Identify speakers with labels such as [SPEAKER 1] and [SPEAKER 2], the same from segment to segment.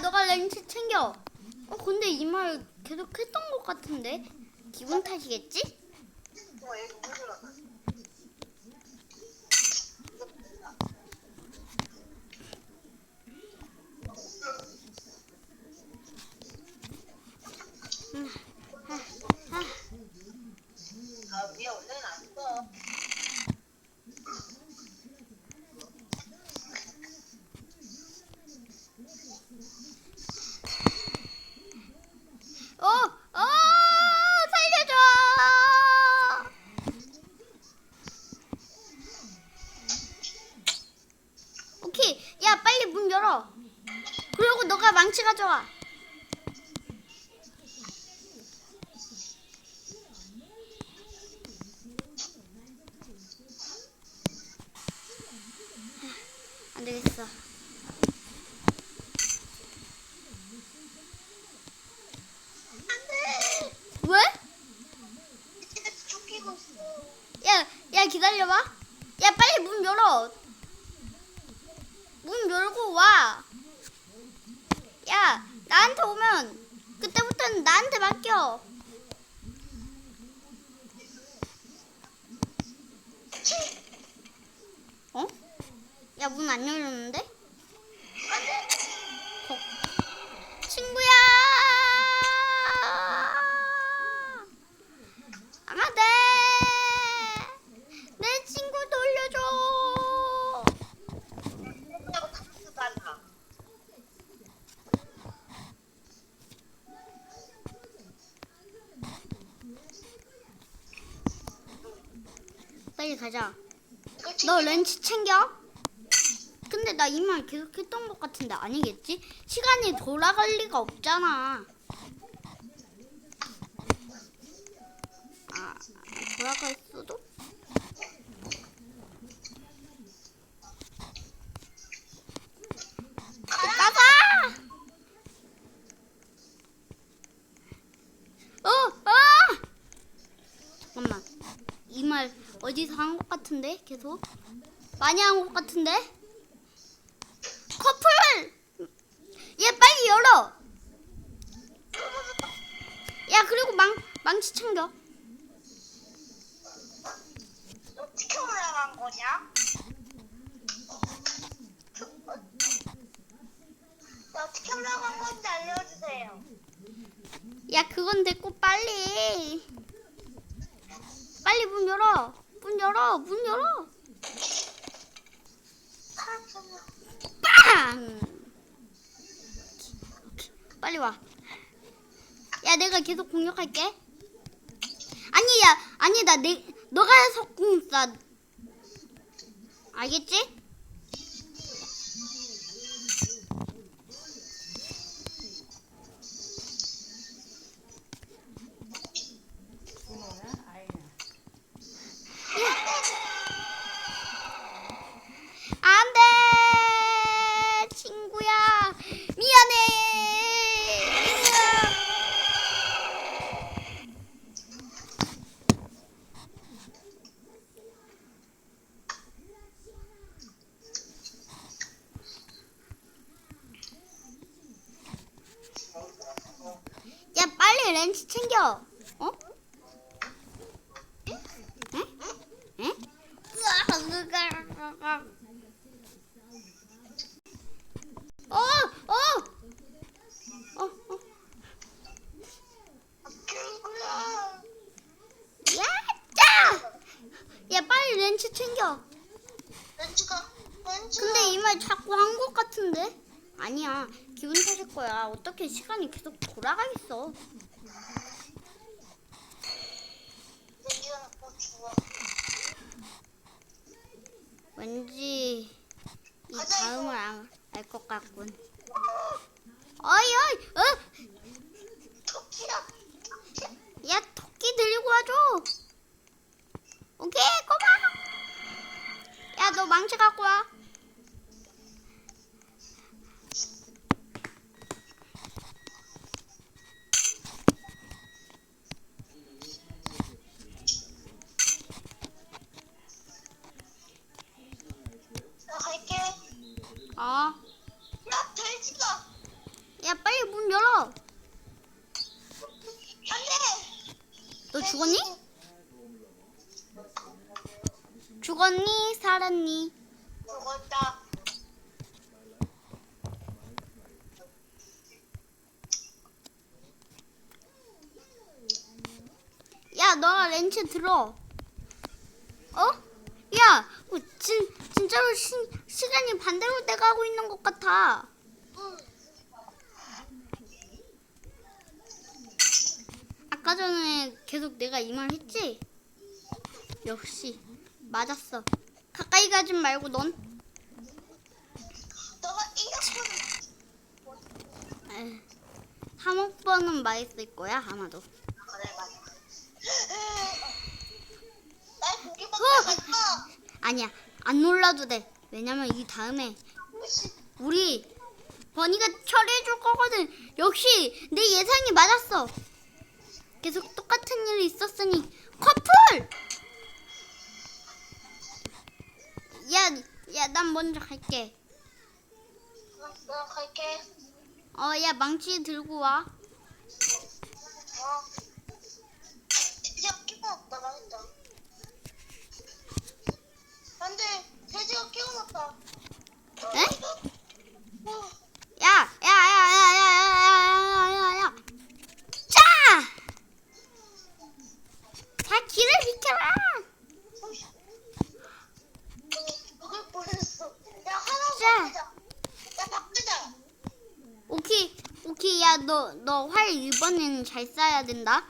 [SPEAKER 1] 너가 렌즈 챙겨. 어, 근데 이 말 계속 했던 것 같은데? 기분 탓이겠지?
[SPEAKER 2] 어, 애가
[SPEAKER 1] 왜 그러나? 그리고 너가 망치 가져와. 안 되겠어.
[SPEAKER 2] 안 돼!
[SPEAKER 1] 왜?
[SPEAKER 2] 있어.
[SPEAKER 1] 야, 야 기다려봐. 야 빨리 문 열어. 문 열고 와. 야, 오면 그때부터는 나한테 맡겨. 어? 야, 문 안 열렸는데?
[SPEAKER 2] 안 돼!
[SPEAKER 1] 친구야! 안 돼! 내 친구 돌려줘!
[SPEAKER 2] 그러고 탐수 달라.
[SPEAKER 1] 빨리 가자. 너 렌치 챙겨? 근데 나 이 말 계속 했던 것 같은데 아니겠지? 시간이 돌아갈 리가 없잖아. 아, 돌아갈 수도? 가자! 어, 어! 잠깐만. 이말 어디서 한 것 같은데 계속? 많이 한 것 같은데? 커플 얘 빨리 열어! 야 그리고 망 망치 챙겨.
[SPEAKER 2] 어떻게 올라간 거냐? 어떻게 올라간 건지 알려주세요.
[SPEAKER 1] 야 그건 됐고 빨리 빨리 문 열어. 문 열어. 문 열어? 빵! 빨리 와. 야 내가 계속 공격할게. 아니 야 아니 나 내 너가 석궁 쏴 알겠지? 렌치 챙겨 어? 에? 에? 어, 어, 어, 어,
[SPEAKER 2] 친구야.
[SPEAKER 1] 야, 짜! 야, 빨리 렌치 챙겨.
[SPEAKER 2] 렌즈가 렌즈.
[SPEAKER 1] 근데 이말 자꾸 한 것 같은데? 아니야, 기분 탓일 거야. 어떻게 시간이 계속 돌아가겠어?
[SPEAKER 2] 렌즈가 뭐 주워.
[SPEAKER 1] 왠지 이 다음을 알 것 같군. 어이, 어이, 어?
[SPEAKER 2] 토끼야.
[SPEAKER 1] 야, 토끼 들고 와줘. 오케이, 고마워. 야, 너 망치 갖고 와. 너 죽었니? 죽었니? 살았니?
[SPEAKER 2] 죽었다.
[SPEAKER 1] 야, 너가 렌치 들어. 어? 야, 어, 진, 진짜로 시, 시간이 반대로 돼가고 있는 것 같아.
[SPEAKER 2] 응.
[SPEAKER 1] 아까 전에 계속 내가 이 말 했지? 역시 맞았어. 가까이 가지 말고 넌.
[SPEAKER 2] 너가 이겼어.
[SPEAKER 1] 에휴, 한억 번은 맛있을 거야 아마도.
[SPEAKER 2] 그래 맞아. 날 고기밖에
[SPEAKER 1] 어! 아니야, 안 놀라도 돼. 왜냐면 이 다음에 우리 버니가 처리해 줄 거거든. 역시 내 예상이 맞았어. 계속 똑같은 일이 있었으니 커플. 야, 야, 난 먼저 갈게.
[SPEAKER 2] 나 갈게.
[SPEAKER 1] 어, 야, 망치 들고 와.
[SPEAKER 2] 어. 돼지가 끼고 왔다 망했다. 안 돼 돼지가 끼고 왔다.
[SPEAKER 1] 너, 너활 이번에는 잘 쏴야 된다.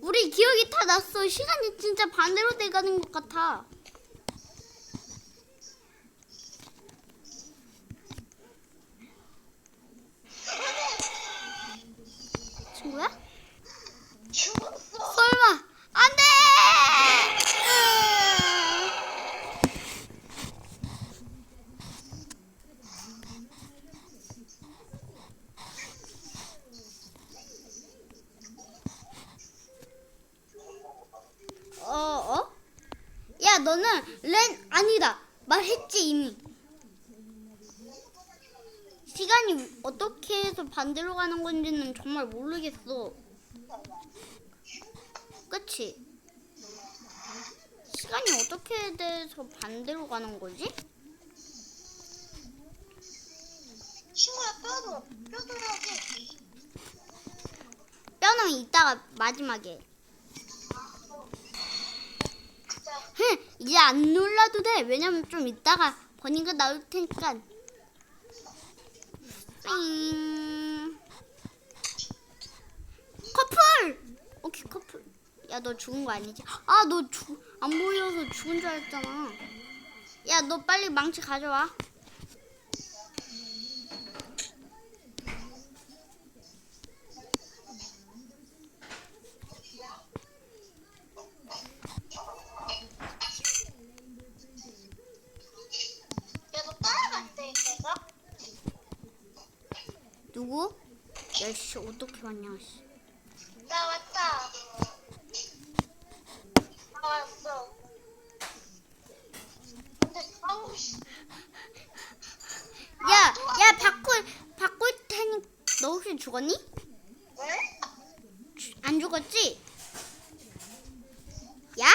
[SPEAKER 1] 우리 기억이 다 났어. 시간이 진짜 반대로 돼가는 것 같아. 친구야?
[SPEAKER 2] 죽었어.
[SPEAKER 1] 설마, 안 돼! 어, 어? 야, 너는 렌 아니다. 말했지, 이미. 시간이 어떻게 해서 반대로 가는 건지는 정말 모르겠어. 그치? 시간이 어떻게 돼서 반대로 가는 거지?
[SPEAKER 2] 친구야 뼈도 뼈도라지.
[SPEAKER 1] 뼈는 이따가 마지막에. 흥, 이제 안 놀라도 돼. 왜냐면 좀 이따가 버니가 나올 테니까. 삥. 커플! 오케이, 커플. 야, 너 죽은 거 아니지? 아, 너 죽, 안 보여서 죽은 줄 알았잖아. 야, 너 빨리 망치 가져와. 누구? 야, 씨, 어떻게 왔냐, 씨.
[SPEAKER 2] 나 왔다. 나 왔어. 근데 아우 씨.
[SPEAKER 1] 야, 야, 바꿀, 바꿀 테니, 너 혹시 죽었니?
[SPEAKER 2] 왜?
[SPEAKER 1] 주- 안 죽었지? 야?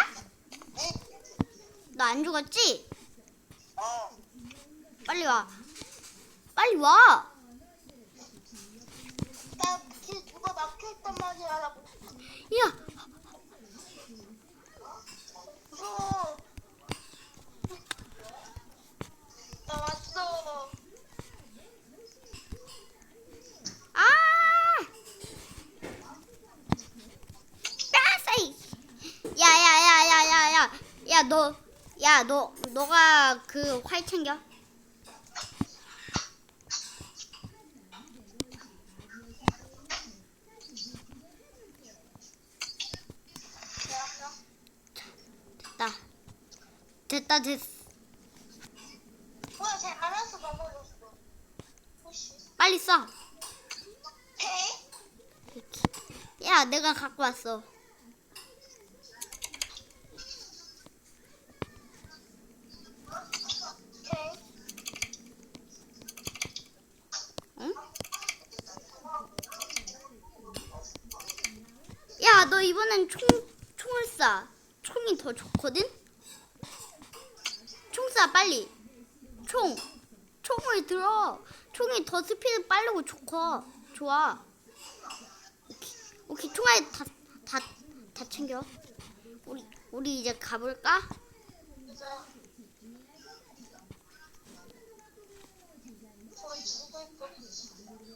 [SPEAKER 2] 응?
[SPEAKER 1] 너안 죽었지?
[SPEAKER 2] 어.
[SPEAKER 1] 빨리 와. 빨리 와.
[SPEAKER 2] 나길 누가 막혀있단 말이 야. 나
[SPEAKER 1] 야,
[SPEAKER 2] 무서워. 나 왔어.
[SPEAKER 1] 아! 너, 야, 너, 너가 그 활 챙겨. 나 됐어.
[SPEAKER 2] 뭐야 잘 알아서 넘어졌어. 혹시
[SPEAKER 1] 빨리 쏴.
[SPEAKER 2] 해? 이렇게.
[SPEAKER 1] 야, 내가 갖고 왔어. 너 이번엔 총 총을 쏴. 총이 더 좋거든. 총 쏴 빨리. 총. 총을 들어. 총이 더 스피드 빠르고 좋고 좋아. 오케이, 오케이 총알 다다 다 챙겨. 우리 우리 이제 가볼까?